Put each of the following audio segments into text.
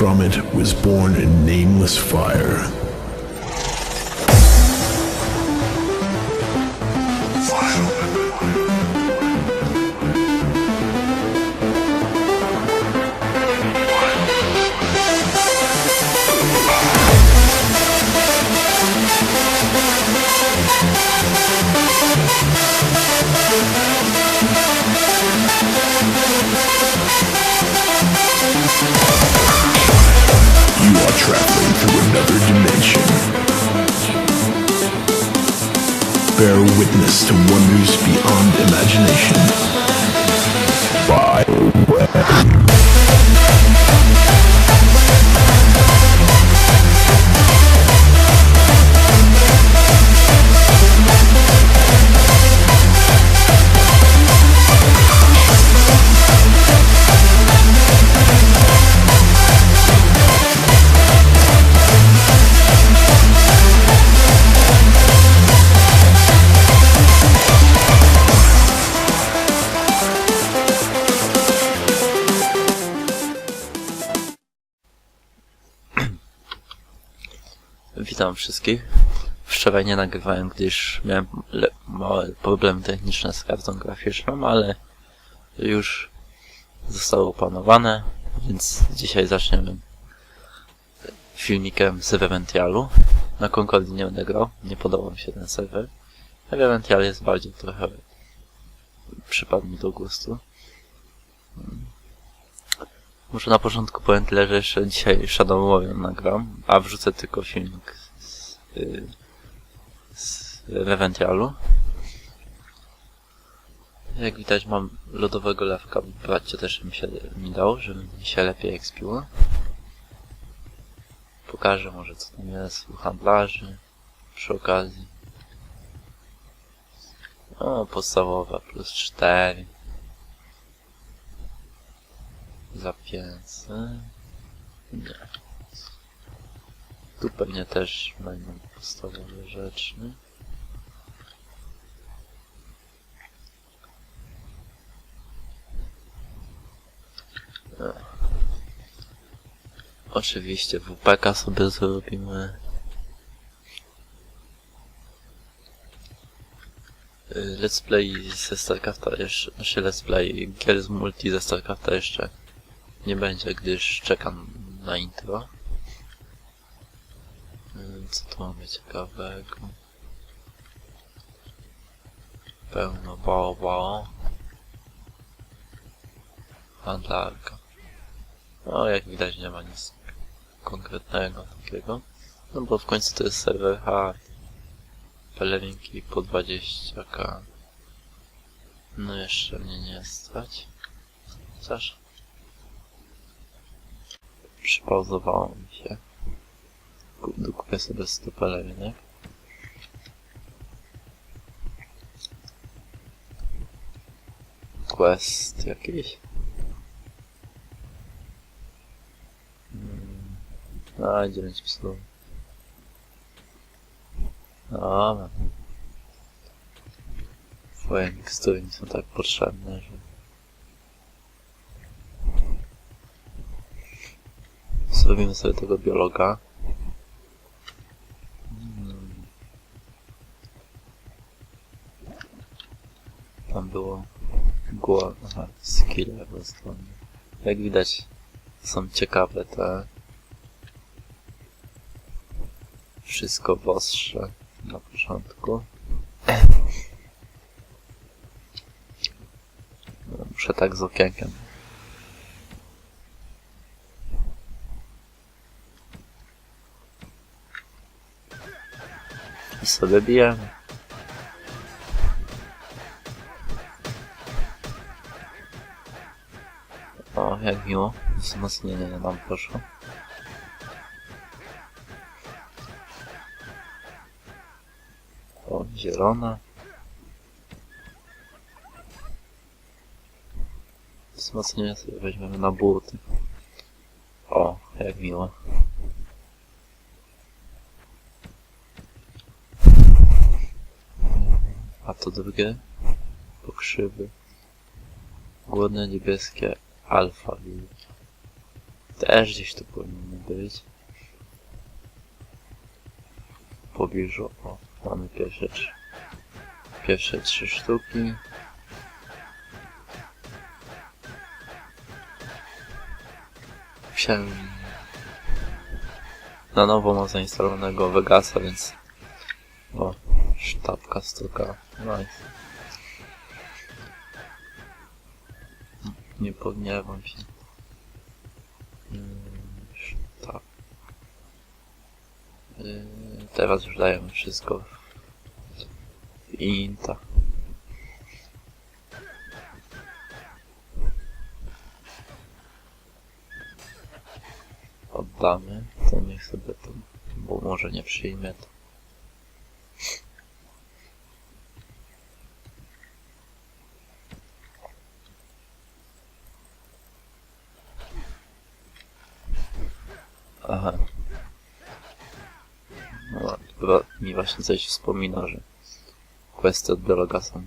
from it was born a nameless fire. You traveling through another dimension. Bear witness to wonders beyond imagination. Bioware. Wszystkich. Wczoraj nie nagrywałem, gdyż miałem małe problemy techniczne z kartą graficzną, ale już zostało opanowane, więc dzisiaj zaczniemy filmikiem z Reventialu. Na Concordii nie będę grał, nie podobał mi się ten serwer. Revential jest bardziej trochę przypadł mi do gustu. Może na początku powiem tyle, że jeszcze dzisiaj Shadow Warrior nagram, a wrzucę tylko filmik z, y, z Reventialu. Jak widać mam lodowego lewka, bracie też mi się mi dał, żeby mi się lepiej ekspiło. Pokażę może co tam jest u handlarzy przy okazji. O, podstawowa plus 4. Zapięsy. Nie. Tu pewnie też będą podstawowe rzeczy. Ech. Oczywiście WPK sobie zrobimy. Y, Let's play ze StarCrafta jeszcze, znaczy let's play gier z multi ze StarCrafta jeszcze nie będzie, gdyż czekam na intro. Co tu mamy ciekawego? Pełno bobo. Handlarka. No, jak widać nie ma nic konkretnego takiego. No bo w końcu to jest serwer hard. Pelerinki po 20k. No jeszcze mnie nie stać. Chociaż przypauzowało mi się. Ku- Dokupię sobie 100 pelerinek. Quest jakiś. Hmm. A, 9 psów. Dobra. Twoje mikstury mi są tak potrzebne, że... Zrobimy sobie tego biologa. Tam było głowa, aha, skille po stronie. Jak widać są ciekawe te wszystko w ostrze na początku. Muszę tak z okienkiem. I sobie bijemy. Jak miło. Wzmocnienie nam poszło. O, zielona. Wzmocnienie sobie weźmiemy na buty. O, jak miło. A to drugie? Pokrzywy. Głodne niebieskie alfa. Też gdzieś tu powinny być. W pobliżu. O, mamy pierwsze trzy. Pierwsze trzy sztuki. Wsiałem na nowo mam zainstalowanego Vegasa, więc o, sztabka stuka. Nice. Nie pogniewam się. Mm, Sztab. Yy, Teraz już dajemy wszystko w Inta. Oddamy, to niech sobie to, bo może nie przyjmie to. Aha. No, chyba mi właśnie coś wspomina, że questy od biologa są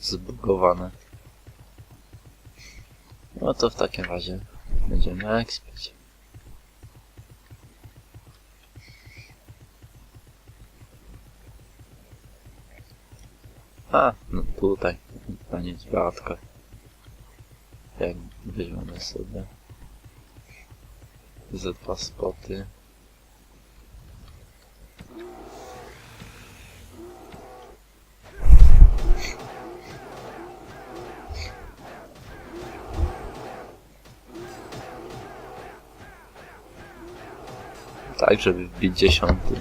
zbugowane. No to w takim razie będziemy ekspić. A, no tutaj, na niedźwiadkach. Jak weźmiemy sobie ze dwa spoty. Tak, żeby wbić dziesiąty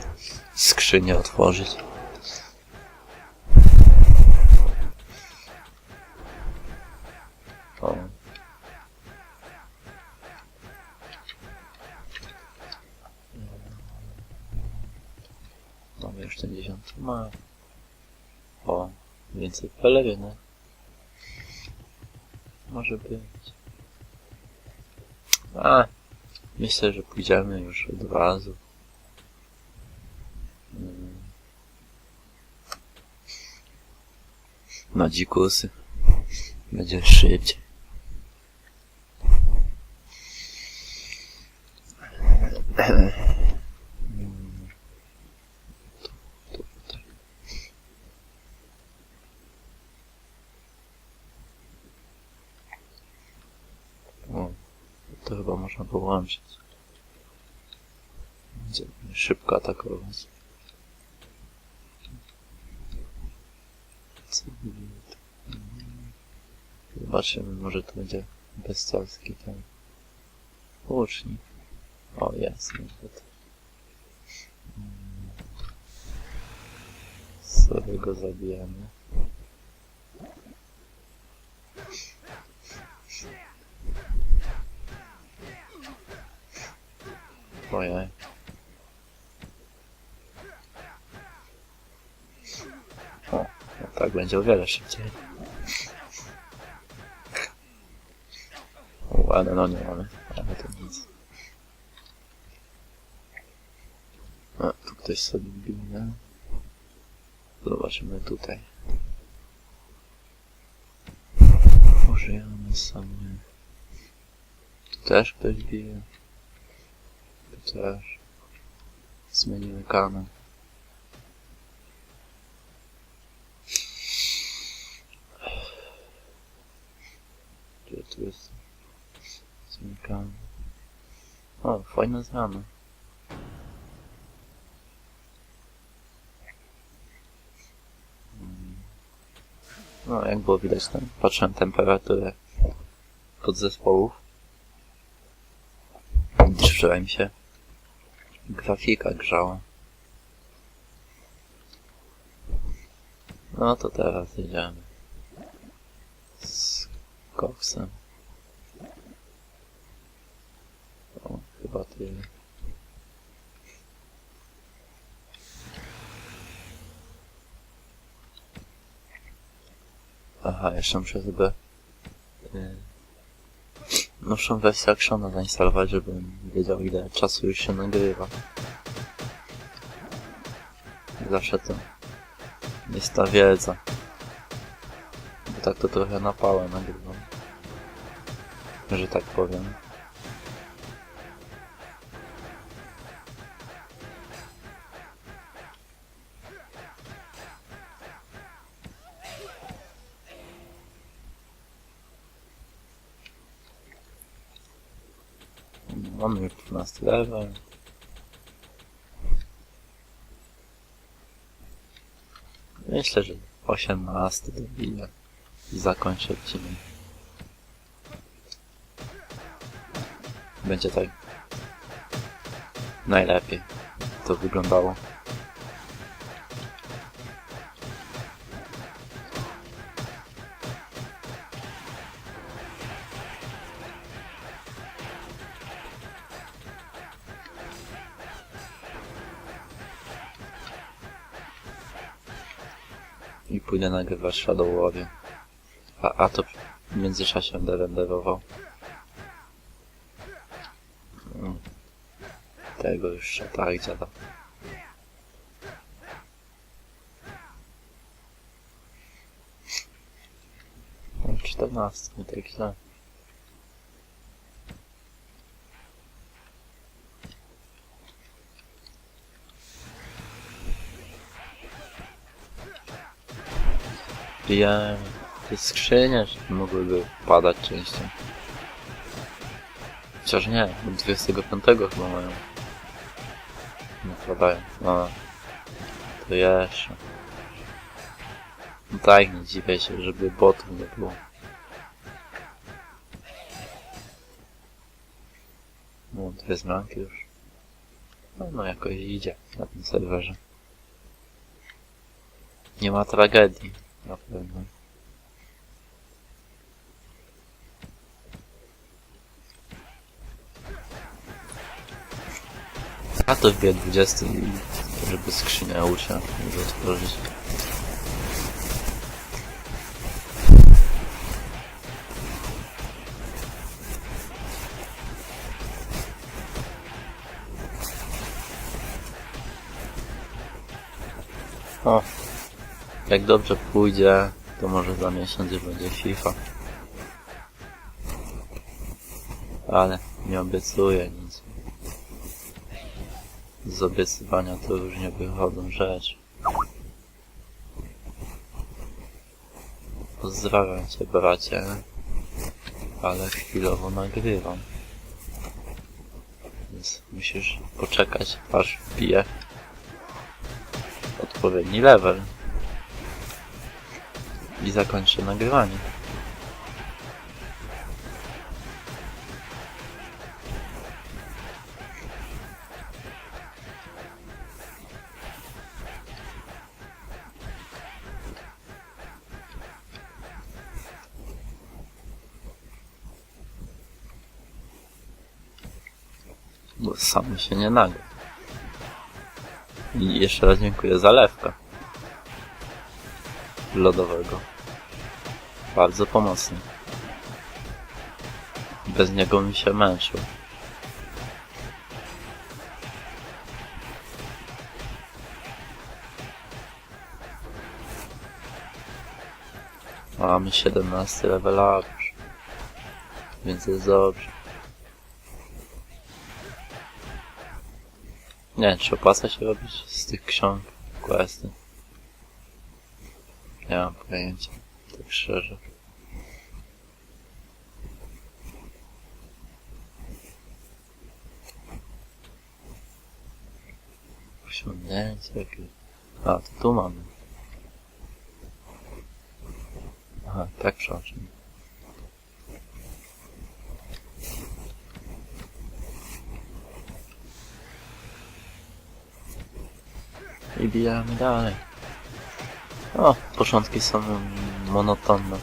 skrzynię otworzyć. O. Mamy już ten dziesiąty ma. O, więcej peleryny. Może być. A, myślę, że pójdziemy już od razu. Mm. Na dzikusy. Będzie szybciej. Mm. Tu, tu, tutaj. O, to chyba można połączyć. Będzie szybko atakować. Zobaczymy, może to będzie bestialski ten łucznik. O, jest nawet. Mm. Sobie go zabijemy. Ojej. O, no tak będzie o wiele szybciej. Ale no nie mamy, ale to nic. A, tu ktoś sobie bije. Zobaczymy tutaj. Użyjemy sobie. Tu też ktoś bije. Też. Zmienimy kanał. Gdzie tu jest? Zmieniamy. O, fajna zmiana. No, jak było widać, tam patrzę na temperaturę podzespołów. Drżyła mi się grafika grzała. No to teraz jedziemy z koksem. O, chyba tyle. Aha, jeszcze muszę sobie yy, nowszą wersję Actiona zainstalować, żebym wiedział ile czasu już się nagrywa. Zawsze to jest ta wiedza. Bo tak to trochę na pałę nagrywam. Że tak powiem. Mamy już 12 level. Myślę, że 18 dobiję i zakończę odcinek. Będzie tak najlepiej to wyglądało. I pójdę nagrywać Shadowowie. A, a to w międzyczasie będę renderował. Mm. Tego już tak dziada. No, 14, nie tak źle. Wiem, te skrzynie że mogłyby padać częściej. Chociaż nie, od 25 chyba mają. Nie padają. No, to jeszcze. No tak, nie dziwię się, żeby botów nie było. No, dwie zmianki już. No, no jakoś idzie na tym serwerze. Nie ma tragedii, na pewno. A to wbije 20 i żeby skrzynia usia może otworzyć. O, jak dobrze pójdzie, to może za miesiąc już będzie FIFA. Ale nie obiecuję nic. Z obiecywania to już nie wychodzą rzeczy. Pozdrawiam cię bracie, ale chwilowo nagrywam. Więc musisz poczekać aż wbije odpowiedni level. I zakończę nagrywanie. Bo sam się nie nagra. I jeszcze raz dziękuję za lewka. Lodowego. Bardzo pomocny. Bez niego mi się męczył. Mamy 17 level up. Więc jest dobrze. Nie czy opłaca się robić z tych ksiąg questy. Nie mam pojęcia, tak szczerze. Osiągnięcie jakieś. A, to tu mamy. Aha, tak przepraszam. I bijamy dalej. O, początki są monotonne.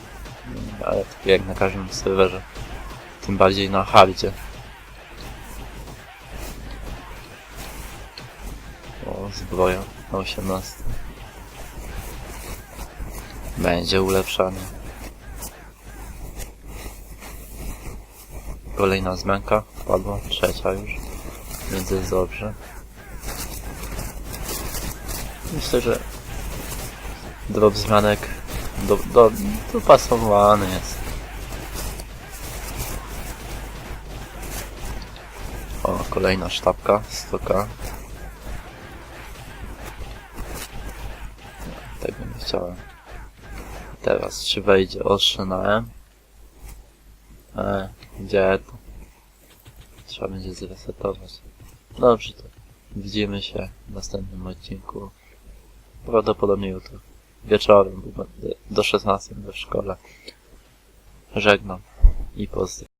Ale to jak na każdym serwerze. Tym bardziej na hardzie. O, zbroja na 18. Będzie ulepszanie. Kolejna zmianka padła, trzecia już. Więc jest dobrze. Myślę, że drop zmianek do, do, dopasowany jest. O, kolejna sztabka, stoka. Tego nie chciałem. Teraz, czy wejdzie ostrze na M? E, gdzie to? trzeba będzie zresetować. Dobrze, to widzimy się w następnym odcinku. Prawdopodobnie jutro wieczorem, bo będę do 16 w szkole. Żegnam i pozdro.